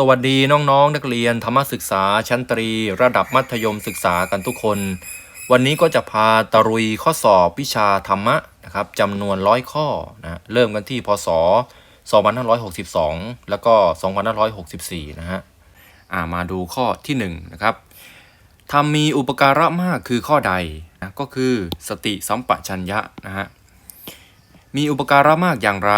สวัสดีน้องๆนักเรียนธรรมศึกษาชั้นตรี ระดับมัธยมศึกษากันทุกคน วันนี้ก็จะพาตรุยข้อสอบวิชาธรรมะนะครับจำนวนร้อยข้อนะเริ่มกันที่พศ 2562 แล้วก็ 2564 นะฮะอ่ามาดูข้อที่1นะครับทำมีอุปการะมากคือข้อใดนะก็คือสติสัมปชัญญะนะฮะมีอุปการะมากอย่างไร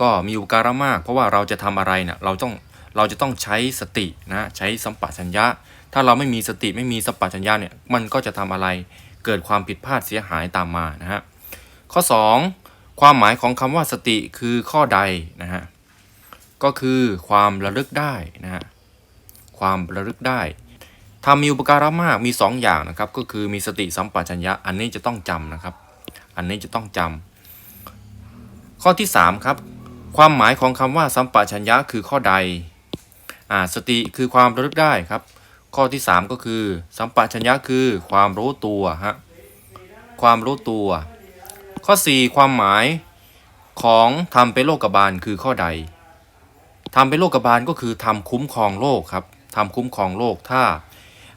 ก็มีอุปการะมาก เพราะว่าเราจะทำอะไรเนี่ยเราต้อง เราจะต้องใช้สตินะใช้สัมปชัญญะ ถ้าเราไม่มีสติไม่มีสัมปชัญญะเนี่ยมันก็จะทำอะไรเกิดความผิดพลาดเสียหายตามมานะฮะข้อ 2 ความหมายของคำว่าสติคือข้อใดนะฮะก็คือความระลึกได้นะฮะความระลึกได้ทำมีอุปการะมากมี 2 อย่างนะครับ ก็คือมีสติสัมปชัญญะอันนี้จะต้องจำนะครับ อันนี้จะต้องจำข้อที่ 3 ครับ ความหมายของคำว่าสัมปชัญญะคือข้อใด สติคือความระลึกได้ครับ ข้อที่ 3 ก็คือ สัมปชัญญะคือความรู้ตัวฮะความรู้ตัว ข้อ 4 ความหมายของทำเป็นโลกบาลคือข้อใดทำเป็นโลกบาลก็คือทำคุ้มครองโลกครับทำคุ้มครองโลกถ้า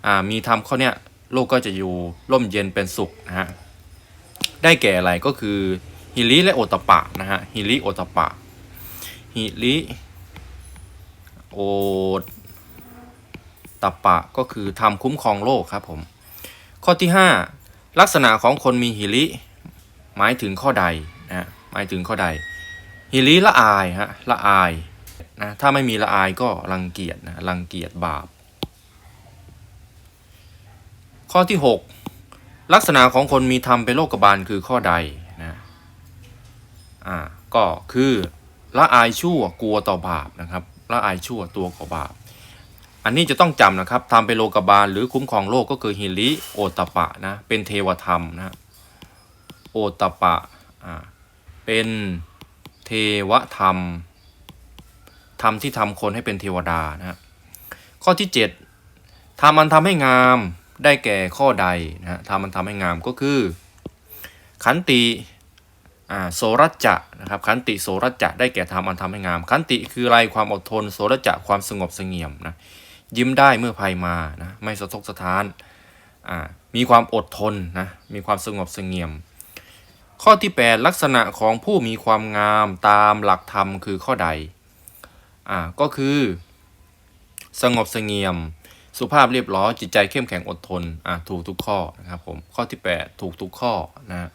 อ่ามีทำข้อเนี้ยโลกก็จะอยู่ร่มเย็นเป็นสุขนะฮะได้แก่อะไรก็คือฮิริและโอตปะนะฮะฮิริโอตตปปะฮิริ โอตปปะก็คือทำคุ้มครองโลกครับผม ข้อที่ 5 ลักษณะของคนมีฮิริหมายถึงข้อใดนะฮะหมายถึงข้อใดฮิริละอายฮะละอายนะถ้าไม่มีละอายก็รังเกียจนะรังเกียจบาป ข้อที่ 6 ลักษณะของคนมีธรรมเป็นโลกบาลคือข้อใดนะอ่าก็คือละอายชั่วกลัวต่อบาปนะครับ ละอายชั่วตัวก่อบาป อันนี้จะต้องจำนะครับทำเป็นโลกบาลหรือคุ้มครองโลกก็คือฮิริโอตปะนะ เป็นเทวธรรมนะโอตปะอ่าเป็นเทวธรรมธรรมที่ทำคนให้เป็นเทวดานะฮะข้อที่ 7ทำมันทำให้งามได้แก่ข้อใดนะฮะทำมันทำให้งามก็คือ ขันติ โสรัจจะนะครับขันติโสรัจจะได้แก่ทำมันทำให้งาม ขันติคืออะไรความอดทน โสรัจจะความสงบเสงี่ยมนะยิ้มได้เมื่อภัยมานะไม่สะทกสะท้านมีความอดทนนะมีความสงบเสงี่ยม ข้อที่ 8 ลักษณะของผู้มีความงามตามหลักธรรมคือข้อใดอ่าก็คือ สงบเสงี่ยม สุภาพเรียบร้อยจิตใจเข้มแข็งอดทนอ่าถูกทุกข้อนะครับผมข้อที่ 8 ถูกทุกข้อนะฮะ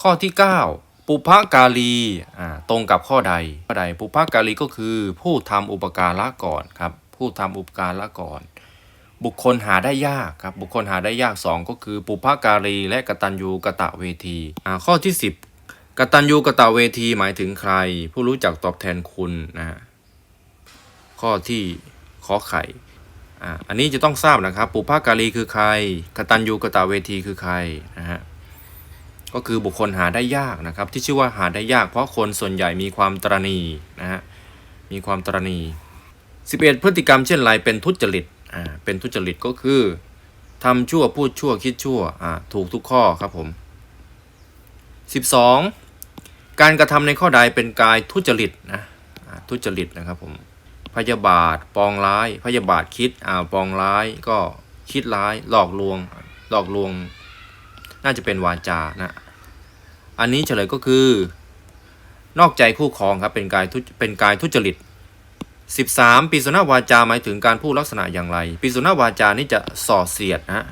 ข้อที่ 9 ปุพกาลีอ่าตรงกับข้อใดข้อใดปุพกาลีก็คือผู้ทำอุปการะก่อนครับ ผู้ทำอุปการะก่อน บุคคลหาได้ยากครับ บุคคลหาได้ยาก 2 ก็คือ ปุพการีและกตัญญูกะตะเวทีอ่าข้อที่ 10 กตัญญูกะตะเวทีหมายถึงใคร ผู้รู้จักตอบแทนคุณนะข้อที่ขอไข่อ่าอันนี้จะต้องทราบนะครับ ปุพการีคือใครกตัญญูกะตะเวทีคือใครนะฮะ ก็คือบุคคลหาได้ยากนะครับ ที่ชื่อว่าหาได้ยาก เพราะคนส่วนใหญ่มีความตรณีนะฮะมีความตรณี 11 พฤติกรรมเช่นไรเป็นทุจริตอ่าเป็นทุจริตก็คือทำชั่วพูดชั่วคิดชั่วอ่าถูกทุกข้อครับผม 12 การกระทำในข้อใดเป็นกายทุจริตนะอ่าทุจริตนะครับผมพยาบาทปองร้าย พยาบาทคิดอ่าปองร้ายก็คิดร้าย หลอกลวง หลอกลวง น่าจะเป็นวาจานะ อันนี้เฉลยก็คือ นอกใจคู่ครองครับเป็นกายเป็นกายทุจริต 13ปิสุนวาจาหมายถึงการพูดลักษณะอย่างไรปิสุนวาจานี่จะส่อเสียดนะฮะ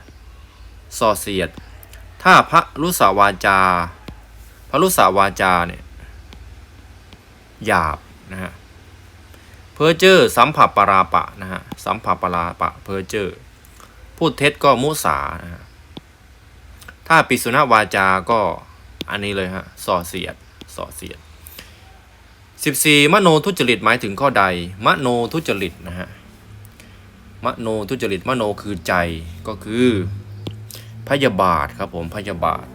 ส่อเสียด ถ้าพระรุษาวาจา พระรุษาวาจาเนี่ยหยาบนะฮะเพอเจอร์สัมผัสปราปะนะฮะสัมผัสปราปะเพอเจอร์พูดเท็จก็มุสานะฮะถ้าปิสุนวาจาก็ อันนี้เลยฮะส่อเสียดส่อเสียด 14 มโนทุจริตหมายถึงข้อใด มโนทุจริตนะฮะมโนทุจริตมโนคือใจก็คือพยาบาทครับผมพยาบาท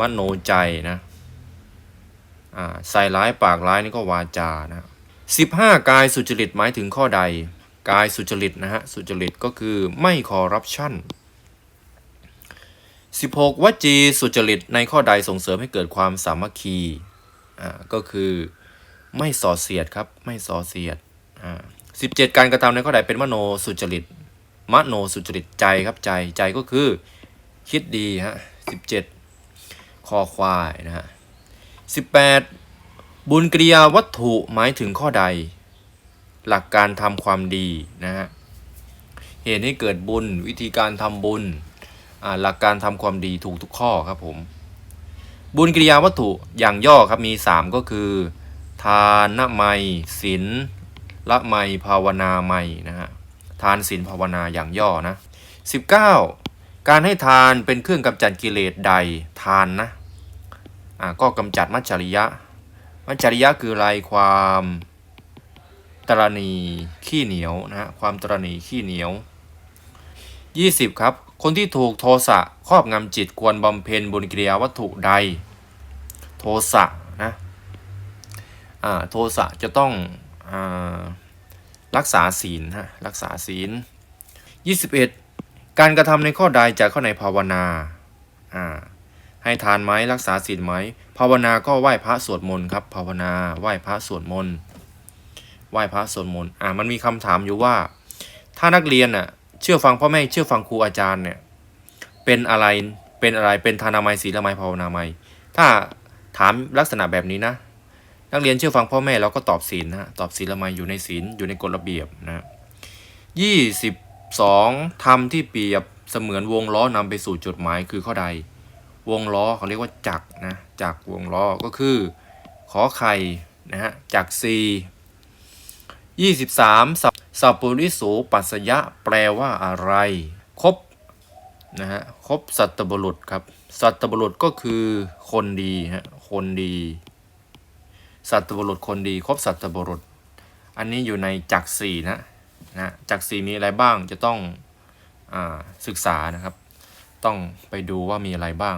มโนใจนะอ่าใส่ร้ายปากร้ายนี่ก็วาจานะ15กายสุจริตหมายถึงข้อใด กายสุจริตนะฮะสุจริตก็คือไม่คอร์รัปชัน 16วจีสุจริตในข้อใดส่งเสริมให้เกิดความสามัคคีอ่าก็คือไม่ส่อเสียดครับไม่ส่อเสียดอ่าสิบเจ็ดการกระทำในข้อใดเป็นมโนสุจริต มโนสุจริตใจครับใจใจก็คือคิดดีฮะสิบเจ็ดคอควายนะฮะสิบแปดบุญกริยาวัตถุหมายถึงข้อใด หลักการทำความดีนะฮะเหตุให้เกิดบุญวิธีการทำบุญ หลักการทำความดีถูกทุกข้อครับผม บุญกิริยาวัตถุอย่างย่อครับมี 3 ก็คือ ทานไมศีลละไมภาวนาไมนะฮะทานศีลภาวนาอย่างย่อนะ19 การให้ทานเป็นเครื่องกำจัดกิเลสใดทานนะอ่าก็กำจัดมัจฉริยะ มัจฉริยะคืออะไรความตรณีขี้เหนียวนะฮะความตรณีขี้เหนียว 20 ครับ คนที่ถูกโทสะครอบงำจิตควรบำเพ็ญบุญกิริยาวัตถุใด โทสะนะอ่าโทสะจะต้องอรักษาศีลฮะรักษาศีล 21 การกระทำในข้อใดจากข้อในภาวนาอ่าให้ทานไหมรักษาศีลไหมภาวนาก็ไหว้พระสวดมนต์ครับภาวนาไหว้พระสวดมนต์ไหว้พระสวดมนต์อ่ามันมีคำถามอยู่ว่า ถ้านักเรียนน่ะ เชื่อฟังพ่อแม่เชื่อฟังครูอาจารย์เนี่ยเป็นอะไรเป็นอะไรเป็นทานามัยศีลไมยภาวนาไมยถ้าถามลักษณะแบบนี้นะ นักเรียนเชื่อฟังพ่อแม่เราก็ตอบศีลนะตอบศีลละไมยอยู่ในศีลอยู่ในกฎระเบียบนะยี่สิบสองทำที่เปรียบเสมือนวงล้อนำไปสู่จุดหมายคือข้อใด วงล้อเขาเรียกว่าจักนะจักวงล้อก็คือ ขอไข่นะฮะจักรซี ยี่สิบสามสัพปุริสูปัสยะแปลว่าอะไร ครบนะฮะครบสัตบุรุษครับ สัตบุรุษก็คือคนดีฮะคนดี สัตบุรุษคนดี ครบสัตบุรุษ อันนี้อยู่ในจักรสี่นะนะจักรสี่มีอะไรบ้างจะต้องอศึกษานะครับ ต้องไปดูว่ามีอะไรบ้าง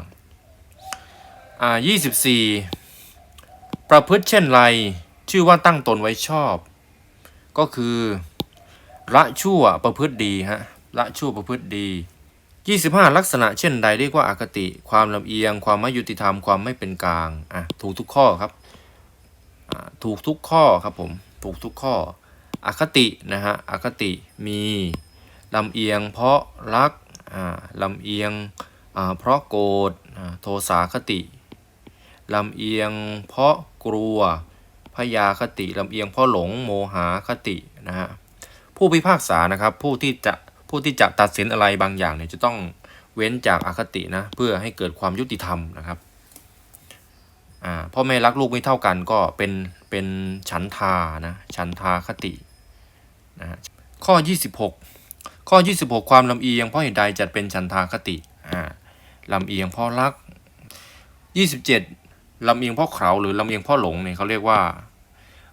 อ่ายี่สิบสี่ประพฤติเช่นไร ชื่อว่าตั้งตนไว้ชอบ ก็คือละชั่วประพฤติดีฮะละชั่วประพฤติดี 25 ลักษณะเช่นใดเรียกว่าอคติ ความลำเอียง ความไม่ยุติธรรมความไม่เป็นกลางอะถูกทุกข้อครับอ่าถูกทุกข้อครับผมถูกทุกข้ออคตินะฮะอคติมีลำเอียง เพราะรักอ่าลำเอียงอ่าเพราะโกรธโทสาคติลำเอียงเพราะกลัว พยาคติลำเอียงเพราะหลงโมหาคตินะฮะผู้พิพากษานะครับผู้ที่จะผู้ที่จะตัดสินอะไรบางอย่างเนี่ยจะต้องเว้นจากอคตินะเพื่อให้เกิดความยุติธรรมนะครับอ่าพ่อแม่รักลูกไม่เท่ากันก็เป็นเป็นฉันทานะฉันทาคตินะฮะข้อ 26 ข้อ 26 ความลำเอียงเพราะเหตุใดจัดเป็นฉันทาคติอ่าลำเอียงเพราะรัก 27 ลำเอียงเพราะเขาหรือลำเอียงเพราะหลงเนี่ยเขาเรียกว่า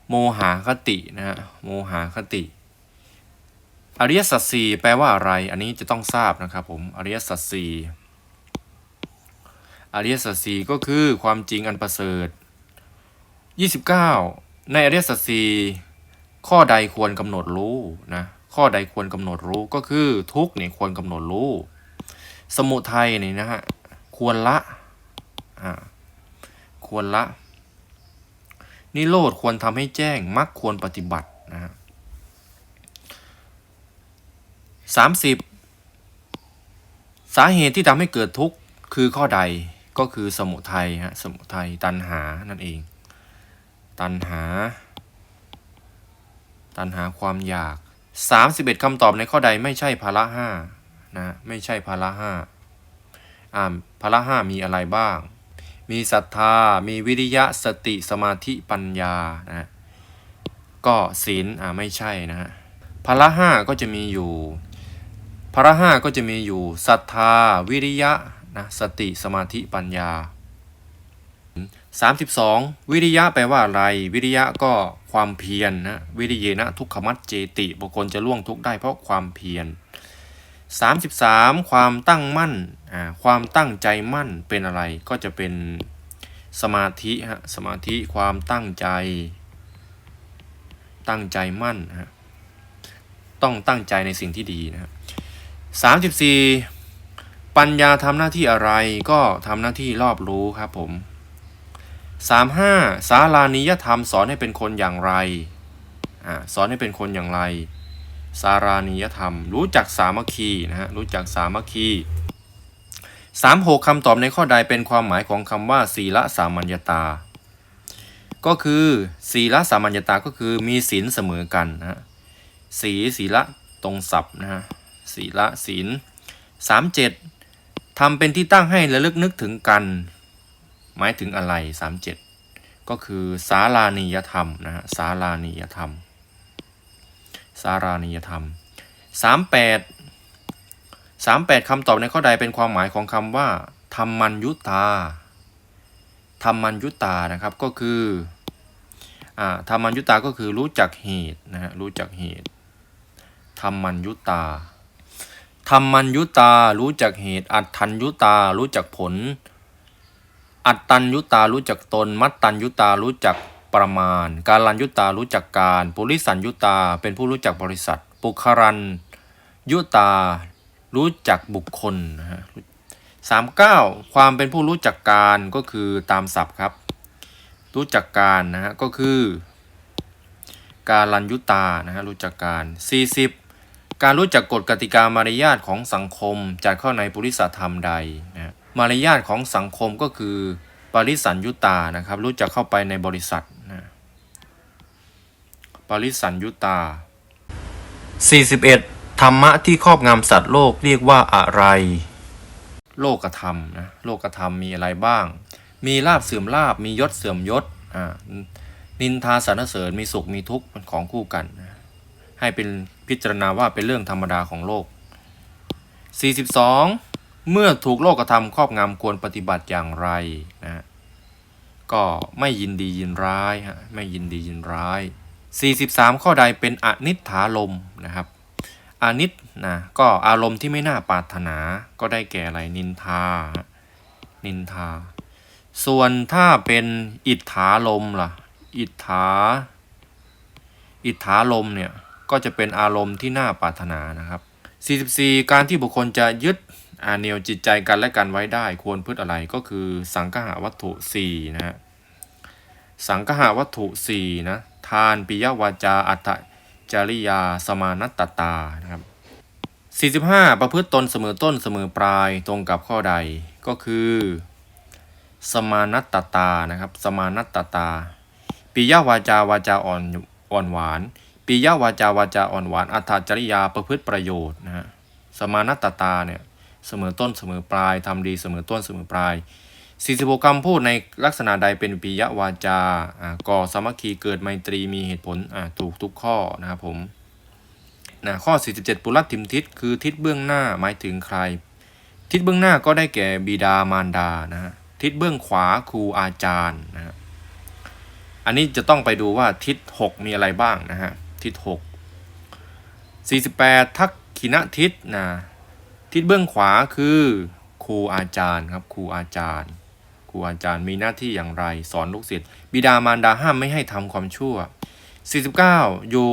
โมหาคตินะฮะโมหาคติ อริยสัจสี่แปลว่าอะไร อันนี้จะต้องทราบนะครับผมอริยสัจสี่อริยสัจสี่ก็คือความจริงอันประเสริฐ 29 ในอริยสัจสี่ข้อใดควรกำหนดรู้นะข้อใดควรกำหนดรู้ก็คือทุกเนี่ยควรกำหนดรู้ สมุทัยเนี่ยนะฮะควรละอ่า ควรละ นิโรธควรทำให้แจ้งมรรคควรปฏิบัตินะฮะสามสิบสาเหตุที่ทำให้เกิดทุกข์คือข้อใดก็คือสมุทัยฮะสมุทัยตัณหานั่นเอง ตัณหา ตัณหาความอยากสามสิบเอ็ดคำตอบในข้อใดไม่ใช่ภาระห้านะไม่ใช่ภาระห้าอ่าภาระห้ามีอะไรบ้าง มีศรัทธา มีวิริยะสติสมาธิปัญญานะฮะก็ศีลอ่าไม่ใช่นะฮะภาระห้าก็จะมีอยู่พระห้าก็จะมีอยู่ศรัทธา วิริยะนะสติสมาธิปัญญา 32 วิริยะแปลว่าอะไร วิริยะก็ความเพียรนนะวิริเยนะทุกขมัจเจติบุคคลจะล่วงทุกได้เพราะความเพียร 33 ความตั้งมั่นอ่าความตั้งใจมั่นเป็นอะไรก็จะเป็นสมาธิฮะสมาธิความตั้งใจ ตั้งใจมั่นฮะต้องตั้งใจในสิ่งที่ดีนะครับสามสิบสี่ปัญญาทำหน้าที่อะไรก็ทำหน้าที่รอบรู้ครับผมสามห้าสารานิยธรรมสอนให้เป็นคนอย่างไรอ่าสอนให้เป็นคนอย่างไร สารานิยธรรม รู้จักสามัคคีนะฮะรู้จักสามัคคีสามหกคำตอบในข้อใดเป็นความหมายของคำว่า ศีลสามัญญาตา ก็คือศีลสามัญญาตาก็คือมีศีลเสมอกันนะฮะสีศีละตรงศัพท์นะฮะศีละศีลสามเจ็ดทำเป็นที่ตั้งให้ระลึกนึกถึงกัน หมายถึงอะไรสามเจ็ดก็คือสารานิยธรรมนะฮะสารานิยธรรม สารานิยธรรมสามแปดสามแปดคำตอบในข้อใดเป็นความหมายของคำว่าธรรมัญยุตาธรรมัญยุตานะครับก็คืออธรรมัญยุตาก็คือรู้จักเหตุนะฮะรู้จักเหตุธรรมัญยุตาธรรมัญยุตารู้จักเหตุ อัตถัญยุตารู้จักผล อัตตัญยุตารู้จักตน มัตตัญยุตารู้จัก ประมาณ การลัญยุตารู้จักการปุริสัญยุตาเป็นผู้รู้จักบริษัท ปุคารันยุตารู้จักบุคคลนะฮะสามเก้าความเป็นผู้รู้จักการก็คือตามศัพท์ครับ รู้จักการนะฮะก็คือ การลัญยุตานะฮะรู้จักการสี่สิบการรู้จักกฎกติกามารยาทของสังคมจัดเข้าในปุริสธรรมใดนะฮะมารยาทของสังคมก็คือปริสัญยุตานะครับรู้จักเข้าไปในบริษัท ปริสัญยุตา 41. ธรรมะที่ครอบงำสัตว์โลกเรียกว่าอะไร โลกธรรมนะโลกธรรมมีอะไรบ้าง มีลาบเสื่อมลาบมียศเสื่อมยศอ่านินทาสรรเสริญมีสุขมีทุกข์เป็นของคู่กันนะให้เป็นพิจารณาว่าเป็นเรื่องธรรมดาของโลก 42. เมื่อถูกโลกธรรมครอบงำควรปฏิบัติอย่างไรนะก็ไม่ยินดียินร้ายฮะไม่ยินดียินร้าย 43 ข้อใดเป็นอนิถาลมนะครับอนิถนะก็อารมณ์ที่ไม่น่าปรารถนาก็ได้แก่อะไรนินทา นินทา ส่วนถ้าเป็นอิทธาลมล่ะ อิทธา อิทธาลมเนี่ยก็จะเป็นอารมณ์ที่น่าปรารถนานะครับ 44 การที่บุคคลจะยึดอาเนียวจิตใจกันและกันไว้ได้ควรพืชอะไรก็คือสังคหาวัตถุ4นะฮะสังคหาวัตถุ4นะ ทานปิยวาจาอัตจริยาสมานัตตานะครับ45 ประพฤติตนเสมอต้นเสมอปลายตรงกับข้อใดก็คือ สมานัตตตานะครับ สมานัตตตาปิยวาจาวาจาอ่อนอ่อนหวานปิยวาจาวาจาอ่อนหวานอัตจริยาประพฤติประโยชน์นะฮะสมานัตตตาเนี่ยเสมอต้นเสมอปลายทำดีเสมอต้นเสมอปลาย 46คำพูดในลักษณะใดเป็นปิยวาจาก่อสามัคคีเกิดไมตรีมีเหตุผลถูกทุกข้อนะครับผมนะข้อ 47 ปุรัตถิมทิศคือทิศเบื้องหน้าหมายถึงใคร ทิศเบื้องหน้าก็ได้แก่บิดามารดานะทิศเบื้องขวาครูอาจารย์นะฮะอันนี้จะต้องไปดูว่าทิศ 6 มีอะไรบ้างนะฮะทิศ 6 48 ทักขิณทิศนะทิศเบื้องขวาคือครูอาจารย์ครับครูอาจารย์ ครูอาจารย์มีหน้าที่อย่างไร สอนลูกศิษย์บิดามารดาห้ามไม่ให้ทำความชั่ว 49อยู่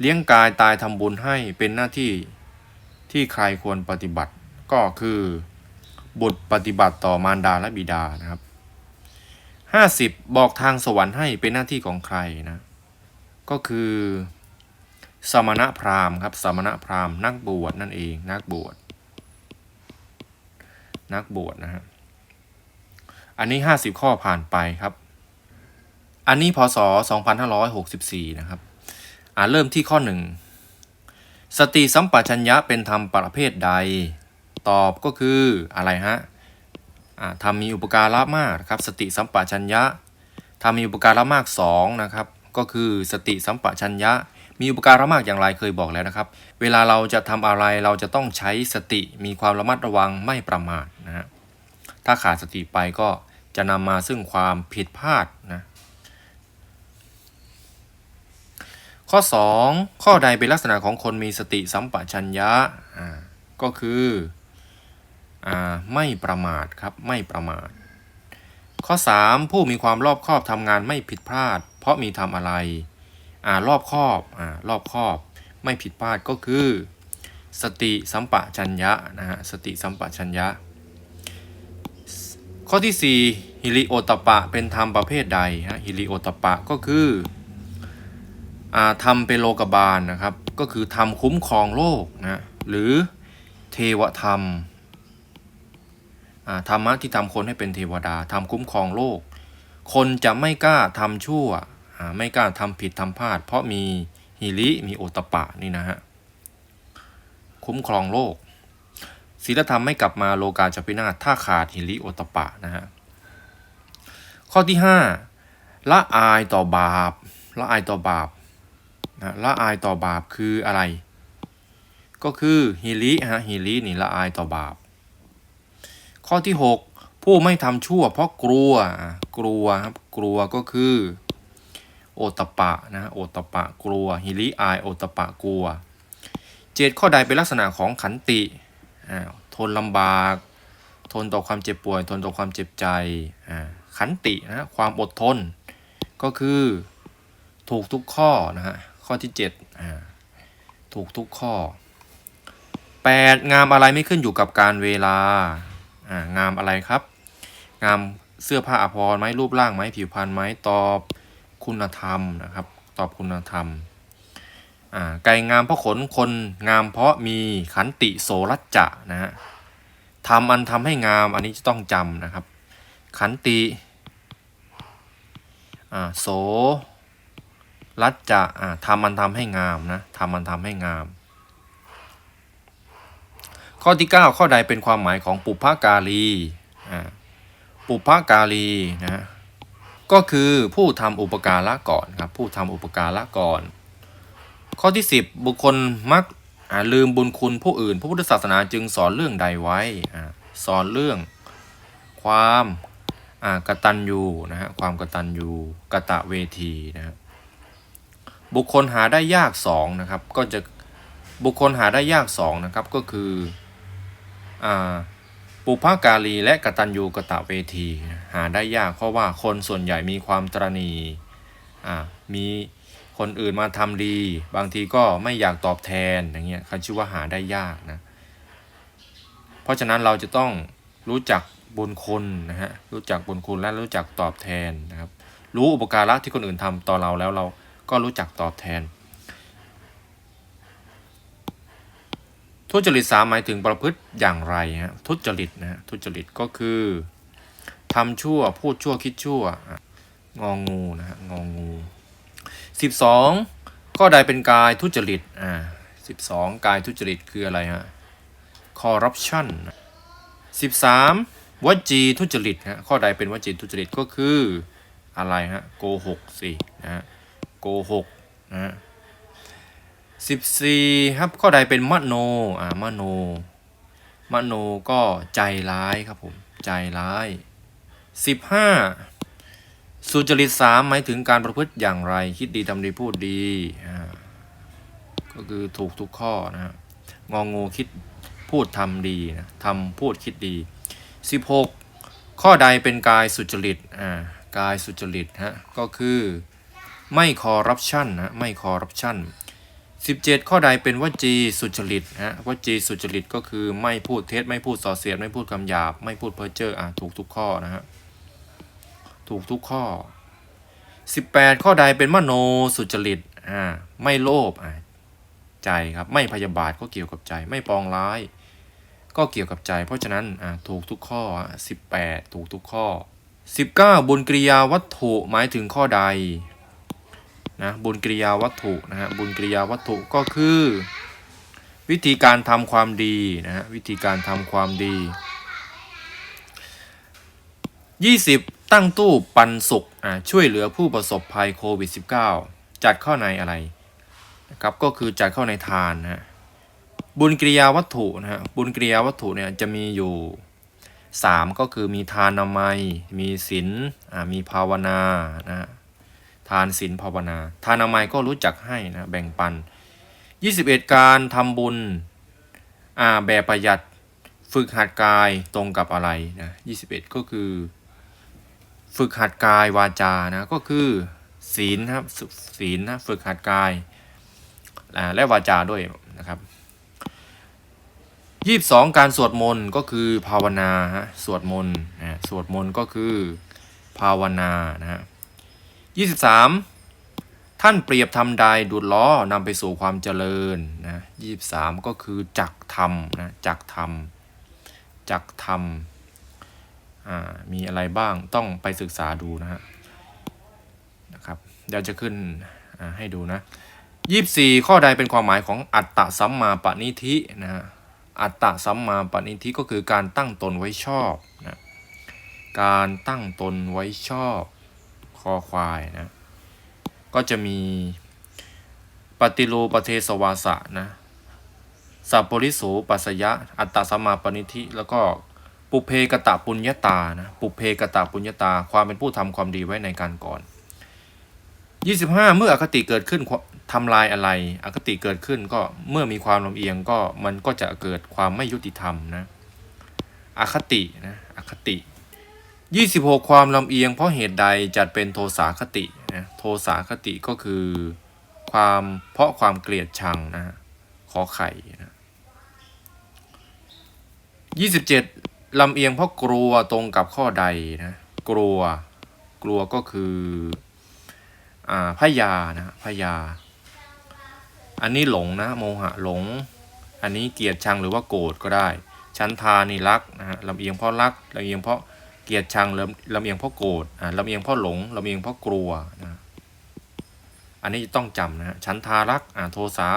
เลี้ยงกายตายทำบุญให้เป็นหน้าที่ที่ใครควรปฏิบัติ ก็คือ บุตรปฏิบัติต่อมารดาและบิดานะครับ 50 บอกทางสวรรค์ให้เป็นหน้าที่ของใครนะ ก็คือ สมณพราหมณ์ครับ สมณพราหมณ์นักบวชนั่นเองนักบวชนักบวชนะฮะ อันนี้ 50 ข้อผ่านไปครับ อันนี้พศ 2564 นะครับอ่าเริ่มที่ข้อ 1 สติสัมปชัญญะเป็นธรรมประเภทใด ตอบก็คืออะไรฮะอ่าทำมีอุปการะมากนะครับ สติสัมปชัญญะทำมีอุปการะมาก2นะครับ ก็คือสติสัมปชัญญะ มีอุปการะมากอย่างไรเคยบอกแล้วนะครับ เวลาเราจะทำอะไรเราจะต้องใช้สติมีความระมัดระวังไม่ประมาทนะฮะถ้าขาดสติไปก็ จะนำมาซึ่งความผิดพลาดนะข้อ 2 ข้อใดเป็นลักษณะของคนมีสติสัมปชัญญะก็คืออไม่ประมาทครับไม่ประมาท ข้อ 3 ผู้มีความรอบคอบทำงานไม่ผิดพลาด เพราะมีทำอะไรอรอบคอบอรอบคอบ ไม่ผิดพลาดก็คือ สติสัมปชัญญะนะฮะสติสัมปชัญญะ ข้อที่ 4 ฮิริโอตปะเป็นธรรมประเภทใดฮะฮิริโอตปะก็คืออ่าทำเป็นโลกบาลนะครับ ก็คือทำคุ้มครองโลกนะหรือเทวธรรมธรรมะที่ทำคนให้เป็นเทวดาทำคุ้มครองโลก คนจะไม่กล้าทำชั่ว ไม่กล้าทำผิดทำพลาด เพราะมีฮิริมีโอตปปะนี่นะฮะ คุ้มครองโลก ศีลธรรมไม่กลับมาโลกาจะพินาศถ้าขาดฮิริโอตปะนะฮะข้อที่ห้าละอายต่อบาปละอายต่อบาปนะละอายต่อบาปคืออะไร ก็คือฮิริฮะฮิรินี่ละอายต่อบาป ข้อที่ 6 ผู้ไม่ทำชั่ว เพราะกลัวกลัวครับกลัวก็คือ โอตปะนะโอตปะกลัวฮิริอายโอตปปะกลัว เจตข้อใดเป็นลักษณะของขันติ อ่าทนลำบาก ทนต่อความเจ็บป่วย ทนต่อความเจ็บใจอ่าขันตินะความอดทน ก็คือถูกทุกข้อนะฮะข้อที่7อ่าถูกทุกข้อ 8 งามอะไรไม่ขึ้นอยู่กับการเวลาอ่างามอะไรครับ งามเสื้อผ้าอภรณ์ไหมรูปร่างไหมผิวพรรณไหมตอบคุณธรรมนะครับ ตอบคุณธรรม ไก่งามเพราะขนคนงามเพราะมีขันติโสรัจจะนะฮะทำอันทำให้งามอันนี้จะต้องจำนะครับ ขันติอ่าโสรัจจะอ่าทำมันทำให้งามนะทำมันทำให้งาม ข้อที่ 9 ข้อใดเป็นความหมายของปุพกาลีอ่าปุพกาลีนะฮะก็คือผู้ทำอุปการะก่อนครับผู้ทำอุปการะก่อน ข้อที่ 10 บุคคลมักลืมบุญคุณผู้อื่น พระพุทธศาสนาจึงสอนเรื่องใดไว้สอนเรื่องความกตัญญูนะฮะความกตัญญูกะตะเวทีนะฮะบุคคลหาได้ยากสองนะครับก็จะบุคคลหาได้ยากสองนะครับก็คืออ่าปุพกาลีและกตัญญูกะตะเวที หาได้ยากเพราะว่าคนส่วนใหญ่มีความตรณีอ่ามี คนอื่นมาทำดี บางทีก็ไม่อยากตอบแทนอย่างเงี้ยคันชื่อว่าหาได้ยากนะ เพราะฉะนั้นเราจะต้องรู้จักบุญคนนะฮะรู้จักบุญคุณและรู้จักตอบแทนนะครับ รู้อุปการะที่คนอื่นทำต่อเราแล้วเราก็รู้จักตอบแทน ทุจริตสามหมายถึงประพฤติอย่างไรฮะทุจริตนะฮะทุจริตก็คือทำชั่วพูดชั่วคิดชั่วงองงูนะฮะงองงู 12 ข้อใดเป็นกายทุจริตอ่า12 กายทุจริตคืออะไรฮะ corruption 13วัจีทุจริตฮะข้อใดเป็นวัจีทุจริตก็คืออะไรฮะโกหกสินะฮะโกหกนะฮะสิบสี่ครับข้อใดเป็นมโนอ่ามโน มโนก็ใจร้ายครับผมใจร้ายสิบห้า สุจริตสามหมายถึงการประพฤติอย่างไร คิดดีทำดีพูดดีอ่าก็คือถูกทุกข้อนะฮะงองูคิดพูดทำดีนะทำพูดคิดดีสิบหกข้อใดเป็นกายสุจริตอ่ากายสุจริตฮะก็คือไม่คอร์รัปชันนะไม่คอร์รัปชัน17 ข้อใดเป็นวจีสุจริตฮะวจีสุจริตก็คือไม่พูดเท็จไม่พูดส่อเสียดไม่พูดคำหยาบ ไม่พูดเพ้อเจ้ออะถูกทุกข้อนะฮะ ถูกทุกข้อ 18 ข้อใดเป็นมโนสุจริตอ่าไม่โลภอะใจครับ ไม่พยาบาทก็เกี่ยวกับใจ ไม่ปองร้าย ก็เกี่ยวกับใจ เพราะฉะนั้นอะถูกทุกข้อ 18 ถูกทุกข้อ 19 บุญกริยาวัตถุหมายถึงข้อใดนะบุญกิริยาวัตถุนะฮะบุญกิริยาวัตถุก็คือ วิธีการทำความดีนะฮะวิธีการทำความดี 20 ตั้งตู้ปันสุขช่วยเหลือผู้ประสบภัยโควิด -19 จัดเข้าในอะไรนะครับก็คือจัดเข้าในทานนะฮะบุญกิริยาวัตถุนะฮะบุญกิริยาวัตถุเนี่ยจะมีอยู่ 3 ก็คือมีทานนามัย มีศีลมีภาวนานะฮะทานศีลภาวนา ทานอนามัยก็รู้จักให้นะแบ่งปัน 21 การทำบุญอ่าแบบประหยัดฝึกหัดกายตรงกับอะไรนะ21 ก็คือ ฝึกหัดกายวาจานะก็คือศีลนะครับศีลนะฝึกหัดกายและวาจาด้วยนะครับ22การสวดมนต์ก็คือภาวนาฮะสวดมนต์นะสวดมนต์ก็คือภาวนานะฮะ23ท่านเปรียบทำใดดูดล้อนำไปสู่ความเจริญนะยี่สามก็คือจักทำนะจักทำจักทำอ่า มีอะไรบ้างต้องไปศึกษาดูนะฮะนะครับเดี๋ยวจะขึ้นให้ดูนะยี่สี่ข้อใดเป็นความหมายของอัตตะสัมมาปณิธินะฮะอัตตะสัมมาปณิธิก็คือการตั้งตนไว้ชอบนะการตั้งตนไว้ชอบคอควายนะก็จะมีปฏิโลปเทสวาสะนะสัพปริโสปัสยะ อัตตะสัมมาปณิธิแล้วก็ ปุเพกตะปุญญาตานะปุเพกตะปุญญาตา ความเป็นผู้ทำความดีไว้ในการก่อน 25 เมื่ออคติเกิดขึ้นทำลายอะไร อคติเกิดขึ้นก็เมื่อมีความลำเอียงก็มันก็จะเกิดความไม่ยุติธรรมนะอคตินะอคติ 26 ความลำเอียงเพราะเหตุใดจัดเป็นโทสาคตินะโทสาคติก็คือความเพราะความเกลียดชังนะฮะขอไข่นะ27 ลำเอียงเพราะกลัวตรงกับข้อใดนะกลัวกลัวก็คืออ่าพยานะพยา อันนี้หลงนะโมหะหลง อันนี้เกลียดชังหรือว่าโกรธก็ได้ ชั้นทานี่รักนะฮะลำเอียงเพราะรักลำเอียงเพราะเกลียดชังลำลำเอียงเพราะโกรธอ่าลำเอียงเพราะหลงลำเอียงเพราะกลัวนะอันนี้ต้องจำนะฮะชั้นทารักอ่าโทสา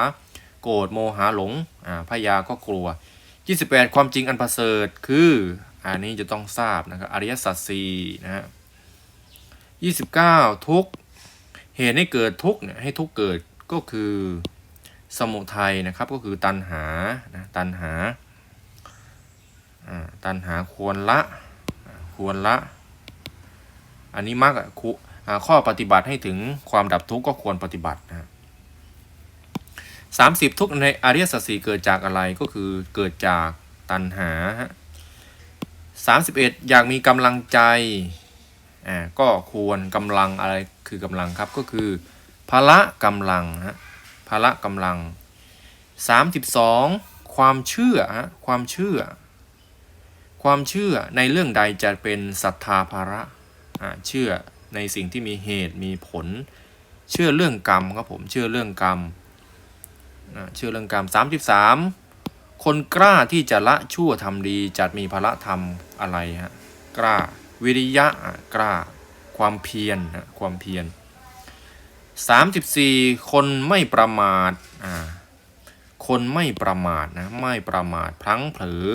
โกรธโมหะหลงอ่าพยาก็กลัว 28 ความจริงอันประเสริฐคืออันนี้จะต้องทราบนะครับอริยสัจสี่นะฮะ29 ทุกเหตุให้เกิดทุกเนี่ยให้ทุกเกิดก็คือสมุทัยนะครับก็คือตัณหานะตัณหาอ่าตัณหาควรละควรละ อันนี้มักอะข้อปฏิบัติให้ถึงความดับทุกข์ก็ควรปฏิบัตินะ สามสิบทุกในอริยสัจสี่เกิดจากอะไรก็คือเกิดจากตัณหาสามสิบเอ็ดอยากมีกำลังใจอ่าก็ควรกำลังอะไรคือกำลังครับก็คือพละกำลังฮะพละกำลังสามสิบสองความเชื่อฮะความเชื่อ ความเชื่อในเรื่องใดจะเป็นศรัทธาภาระอ่าเชื่อในสิ่งที่มีเหตุมีผล เชื่อเรื่องกรรมครับผมเชื่อเรื่องกรรม อ่าเชื่อเรื่องกรรม 33 คนกล้าที่จะละชั่วทำดีจัดมีพละธรรมอะไรฮะกล้า วิริยะกล้า ความเพียรนะความเพียร 34 คนไม่ประมาทอ่าคนไม่ประมาทนะไม่ประมาทพลั้งเผลอ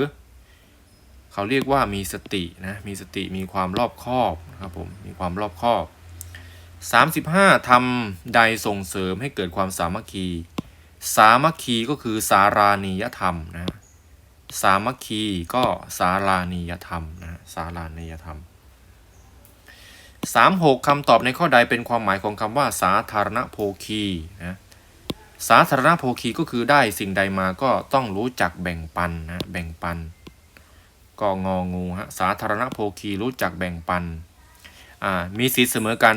เขาเรียกว่ามีสตินะมีสติมีความรอบคอบนะครับผมมีความรอบคอบ 35ทำใดส่งเสริมให้เกิดความสามัคคี สามัคคีก็คือสารานียธรรมนะสามัคคีก็สารานียธรรมนะสารานียธรรม36คำตอบในข้อใดเป็นความหมายของคำว่า สาธารณโภคีนะสาธารณโภคีก็คือได้สิ่งใดมาก็ต้องรู้จักแบ่งปันนะแบ่งปันก็งองูฮะสาธารณโภคีรู้จักแบ่งปันอ่ามีสีเสมอกัน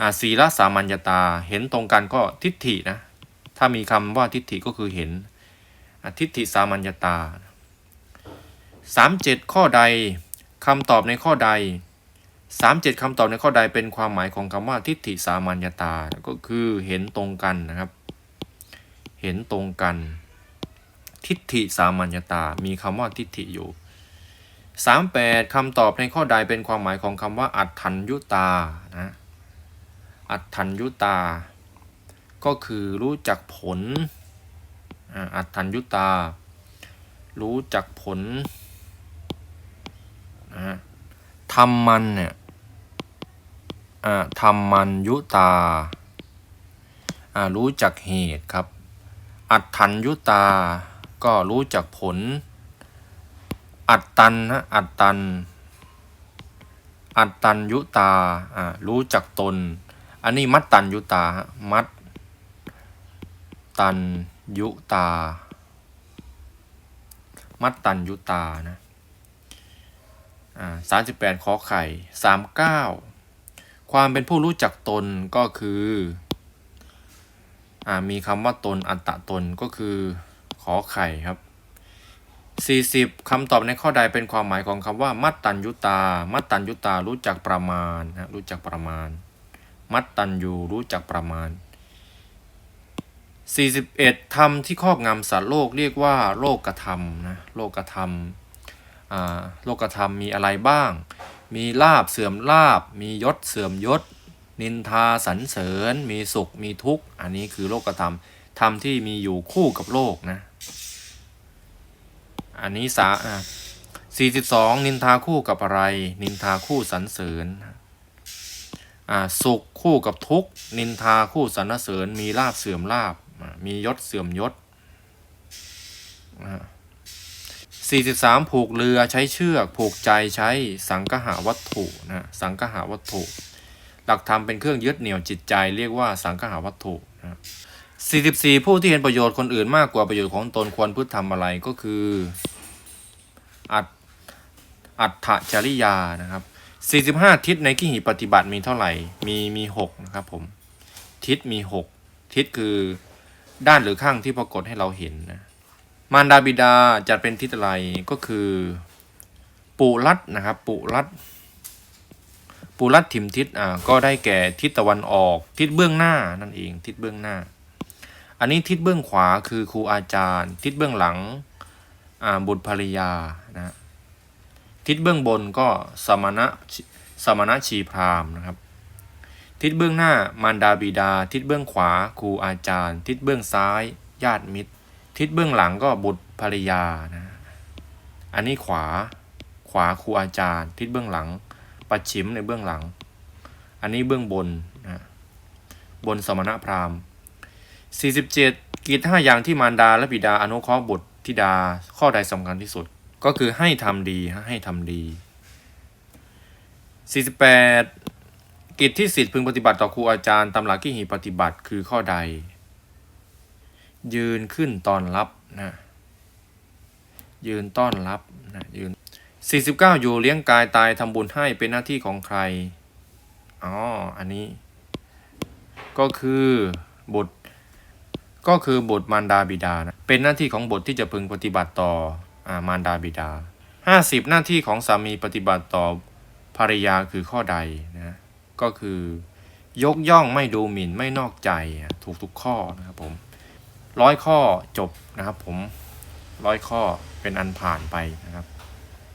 อ่าศีลสามัญญาตาเห็นตรงกันก็ทิฏฐินะ ถ้ามีคำว่าทิฏฐิก็คือเห็นทิฏฐิสามัญญาตาสามเจ็ดข้อใดคำตอบในข้อใดสามเจ็ดคำตอบในข้อใดเป็นความหมายของคำว่าทิฏฐิสามัญญาตา ก็คือเห็นตรงกันนะครับ เห็นตรงกัน ทิฏฐิสามัญญาตา มีคำว่าทิฏฐิอยู่ 38คำตอบในข้อใดเป็นความหมายของคำว่าอัตถัญยุตานะอัตถัญยุตา ก็คือรู้จักผลอัตถัญยุตา รู้จักผลนะทำมันเนี่ยอ่าทำมันยุตา รู้จักเหตุครับ อัตถัญยุตา ก็รู้จักผล อัตตันนะอัตตัน อัตตันยุตา รู้จักตน อันนี้มัตตันยุตา มัต ตันยุตา มัตตันยุตานะสามสิบแปดขอไข่สามเก้าความเป็นผู้รู้จักตนก็คืออมีคำว่าตนอัตตะตนก็คือขอไข่ครับ 40คำตอบในข้อใดเป็นความหมายของคำว่า มัตตัญยุตา มัตตัญยุตารู้จักประมาณนะรู้จักประมาณ มัตตัญญูรู้จักประมาณ 41ธรรมที่ครอบงำสัตว์โลกเรียกว่าโลกธรรมนะโลกธรรมโลกธรรมมีอะไรบ้าง มีลาบเสื่อมลาบ มียศเสื่อมยศ นินทาสรรเสริญ มีสุขมีทุกข์ อันนี้คือโลกธรรมธรรมที่มีอยู่คู่กับโลกนะอันนี้สาอะ42นินทาคู่กับอะไร นินทาคู่สรรเสริญอ่าสุขคู่กับทุกข์นินทาคู่สรรเสริญ มีลาบเสื่อมลาบ มียศเสื่อมยศอ่า43 ผูกเรือใช้เชือก ผูกใจใช้สังคหาวัตถุนะสังคหาวัตถุ หลักธรรมเป็นเครื่องยึดเหนี่ยวจิตใจ เรียกว่าสังคหาวัตถุนะ44 ผู้ที่เห็นประโยชน์คนอื่นมากกว่าประโยชน์ของตนควรพึ่งทำอะไรก็คืออัตอัตถจริยานะครับ 45 ทิศในขีหิปฏิบัติมีเท่าไหร่ มีมี 6 นะครับผม ทิศมี 6 ทิศคือ ด้านหรือข้างที่ปรากฏให้เราเห็นนะมารดาบิดาจัดเป็นทิศอะไรก็คือ ปุรัตนะครับ ปุรัตปุรัตถิมทิศอ่าก็ได้แก่ทิศตะวันออก ทิศเบื้องหน้านั่นเอง ทิศเบื้องหน้า อันนี้ทิศเบื้องขวาคือครูอาจารย์ ทิศเบื้องหลังอ่าบุตรภริยานะทิศเบื้องบนก็สมณะสมณะชีพรามนะครับ ทิศเบื้องหน้ามารดาบิดา ทิศเบื้องขวาครูอาจารย์ ทิศเบื้องซ้าย ญาติมิตร ทิศเบื้องหลังก็บุตรภริยานะอันนี้ขวา ขวาครูอาจารย์ ทิศเบื้องหลัง ปัดฉิมในเบื้องหลัง อันนี้เบื้องบนนะบนสมณพราหมณ์ 47 กิจห้าอย่างที่มารดาและบิดาอนุเคราะห์บุตรธิดาข้อใดสำคัญที่สุด ก็คือให้ทำดีให้ทำดี 48 กิจที่สิทธิ์พึงปฏิบัติต่อครูอาจารย์ตำหลักที่หีปฏิบัติคือข้อใด ยืนขึ้นตอนรับนะยืนต้อนรับนะยืน 49 อยู่เลี้ยงกายตายทำบุญให้เป็นหน้าที่ของใครอ๋ออันนี้ ก็คือบุตรก็คือบุตรมารดาบิดานะเป็นหน้าที่ของบุตรที่จะพึงปฏิบัติต่ออามารดาบิดา 50 หน้าที่ของสามีปฏิบัติต่อภรรยาคือข้อใดนะ ก็คือยกย่องไม่ดูหมิ่นไม่นอกใจถูกทุกข้อนะครับผมร้อยข้อจบนะครับผมร้อยข้อเป็นอันผ่านไปนะครับ